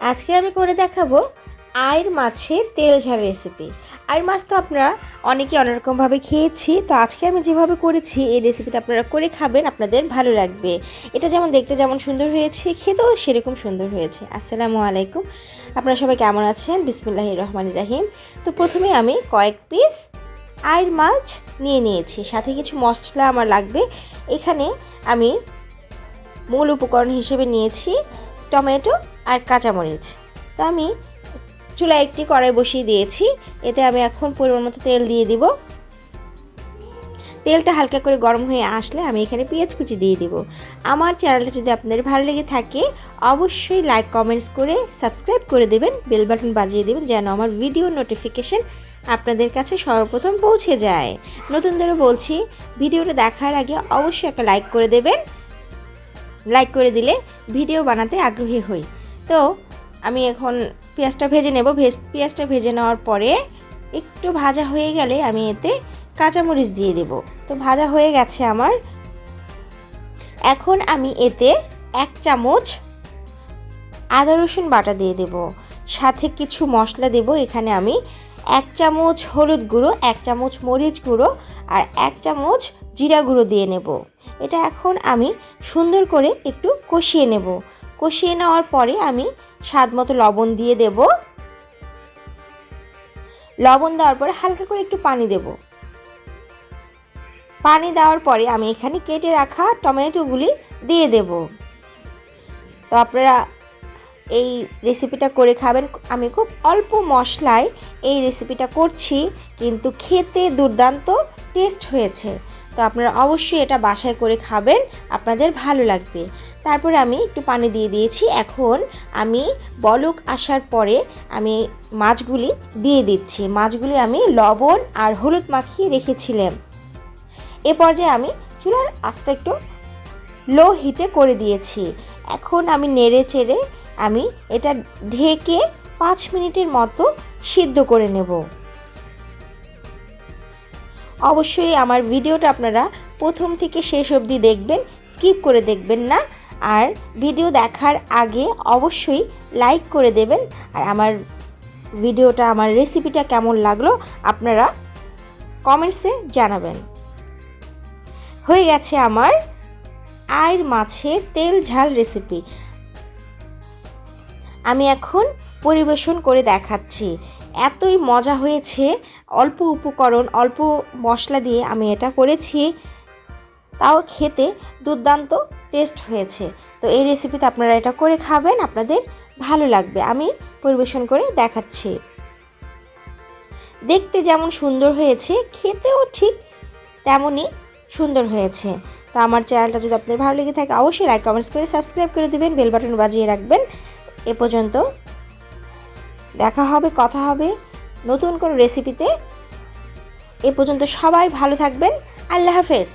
আজকে আমি করে দেখাবো আয়ের মাছের তেল ঝাল রেসিপি আয়ের মাছ তো আপনারা অনেকে অন্যরকমভাবে খেয়েছি, তো আজকে আমি যেভাবে করেছি, এই রেসিপিটা আপনারা করে খাবেন, আপনাদের ভালো লাগবে। এটা যেমন দেখতে যেমন সুন্দর হয়েছে, খেতেও সেরকম সুন্দর হয়েছে। আসসালামু আলাইকুম। আপনারা সবাই কেমন আছেন? বিসমিল্লাহ রহমান রাহিম। তো প্রথমে আমি কয়েক পিস আয়ের মাছ নিয়ে নিয়েছি। সাথে কিছু মশলা আমার লাগবে। এখানে আমি মূল উপকরণ হিসেবে নিয়েছি টমেটো আর কাঁচামরিচ। তো আমি চুলায় একটি কড়াই বসিয়ে দিয়েছি। এতে আমি এখন পরিমাণ মতো তেল দিয়ে দিব। তেলটা হালকা করে গরম হয়ে আসলে আমি এখানে পেঁয়াজ কুচি দিয়ে দিব। আমার চ্যানেলটা যদি আপনাদের ভালো লেগে থাকে, অবশ্যই লাইক কমেন্টস করে সাবস্ক্রাইব করে দেবেন। বেল বাটন বাজিয়ে দেবেন যেন আমার ভিডিও নোটিফিকেশন আপনাদের কাছে সর্বপ্রথম পৌঁছে যায়। নতুনদেরও বলছি, ভিডিওটা দেখার আগে অবশ্যই একটা লাইক করে দেবেন। লাইক করে দিলে ভিডিও বানাতে আগ্রহী হই। তো আমি এখন পেঁয়াজটা ভেজে নেব। ভেজ, পেঁয়াজটা ভেজে নেওয়ার পরে একটু ভাজা হয়ে গেলে আমি এতে কাঁচামরিচ দিয়ে দেব। তো ভাজা হয়ে গেছে আমার। এখন আমি এতে এক চামচ আদা রসুন বাটা দিয়ে দেব। সাথে কিছু মশলা দেব। এখানে আমি এক চামচ হলুদ গুঁড়ো, এক চামচ মরিচ গুঁড়ো আর এক চামচ জিরা গুঁড়ো দিয়ে নেব। এটা এখন আমি সুন্দর করে একটু কষিয়ে নেব। কষিয়ে নেওয়ার পরে আমি স্বাদ মতো লবণ দিয়ে দেব। লবণ দেওয়ার পরে হালকা করে একটু পানি দেব। পানি দেওয়ার পরে আমি এখানে কেটে রাখা টমেটোগুলি দিয়ে দেব। তো আপনারা এই রেসিপিটা করে খাবেন। আমি খুব অল্প মশলায় এই রেসিপিটা করছি, কিন্তু খেতে দুর্দান্ত টেস্ট হয়েছে। তো আপনারা অবশ্যই এটা বাসায় করে খাবেন, আপনাদের ভালো লাগবে। তারপরে আমি একটু পানি দিয়ে দিয়েছি, এখন আমি বলক আসার পরে আমি মাছগুলি দিয়ে দিচ্ছি। মাছগুলি আমি লবণ আর হলুদ মাখিয়ে রেখেছিলাম। এ পর্যায়ে আমি চুলার আঁচটা একটু লো হিটে করে দিয়েছি। এখন আমি নেড়ে চেড়ে আমি এটা ঢেকে পাঁচ মিনিটের মতো সিদ্ধ করে নেব। অবশ্যই আমার ভিডিওটা আপনারা প্রথম থেকে শেষ অবধি দেখবেন, স্কিপ করে দেখবেন না। আর ভিডিও দেখার আগে অবশ্যই লাইক করে দেবেন। আর আমার ভিডিওটা, আমার রেসিপিটা কেমন লাগল আপনারা কমেন্টসে জানাবেন। হয়ে গেছে আমার আয়ের মাছের তেল ঝাল রেসিপি। আমি এখন পরিবেশন করে দেখাচ্ছি। এতই মজা হয়েছে, অল্প উপকরণ, অল্প মশলা দিয়ে আমি এটা করেছি, তাও খেতে দুর্দান্ত টেস্ট হয়েছে। তো এই রেসিপিতে আপনারা এটা করে খাবেন, আপনাদের ভালো লাগবে। আমি পরিবেশন করে দেখাচ্ছি। দেখতে যেমন সুন্দর হয়েছে, খেতেও ঠিক তেমনই সুন্দর হয়েছে। তো আমার চ্যানেলটা যদি আপনাদের ভালো লেগে থাকে, অবশ্যই লাইক কমেন্টস করে সাবস্ক্রাইব করে দেবেন বেল বাটন বাজিয়ে রাখবেন। এ পর্যন্ত দেখা হবে কথা হবে নতুন কোনো রেসিপিতে এ পর্যন্ত সবাই ভালো থাকবেন। আল্লাহ হাফেজ।